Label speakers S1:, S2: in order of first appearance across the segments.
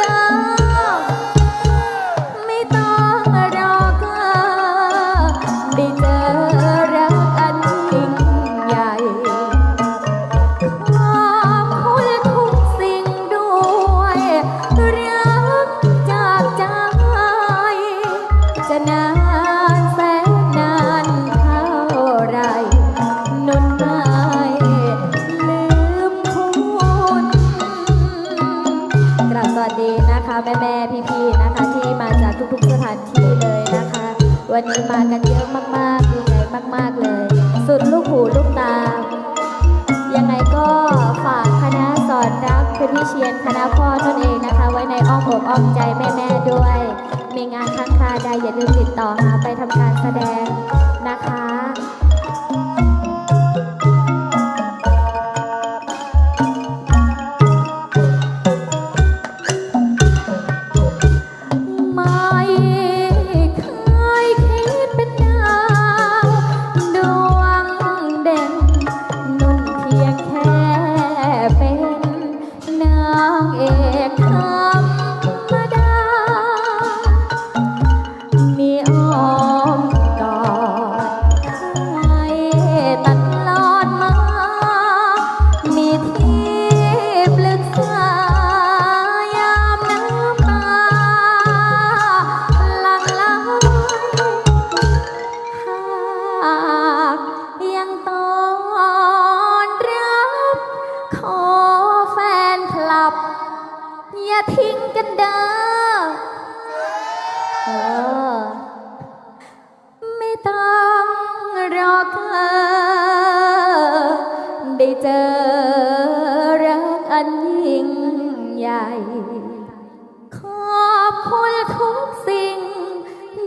S1: กั แม่แม่พี่พี่นะคะ ที่มาจากทุกๆสถานที่เลยนะคะ วันนี้มากันเยอะมากๆดีใจมาก ๆเลย สุดลูกหูลูกตา ยังไงก็ฝากคณะสอนรักเป็นพี่เชียนคณะพ่อตนเองนะคะ ไว้ในอ้อมอกอ้อมใจแม่ๆด้วย มีงานข้างคาใดอย่าลืมติดต่อหาไปท ทิ้งกันเด้อเออไม่ต้องรอเกอได้เจอรักอันยิ่งใหญ่ ขอบคุณทุกสิ่ง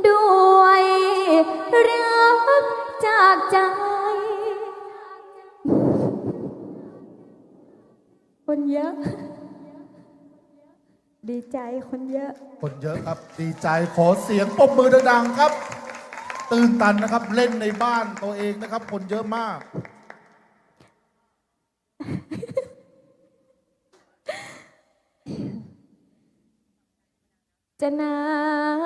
S1: ด้วยรักจากใจ คนเยอะ ดีใจคนเยอะ
S2: คนเยอะครับดีใจขอเสียงปรบมือดังๆครับ ตื่นตันนะครับเล่นในบ้านตัวเองนะครับ คนเยอะมาก
S1: จะนา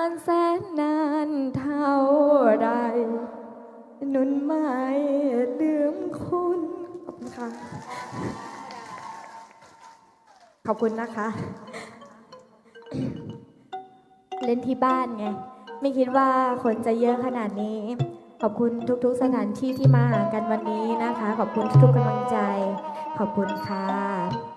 S1: นแสนนานเท่าไรนุ่นไม่ลืมคุณขอบคุณค่ะ ขอบคุณนะคะ เล่นที่บ้านไง ไม่คิดว่าคนจะเยอะขนาดนี้ ขอบคุณทุกๆสถานที่ที่มาหากันวันนี้นะคะ ขอบคุณทุกๆกำลังใจ ขอบคุณค่ะ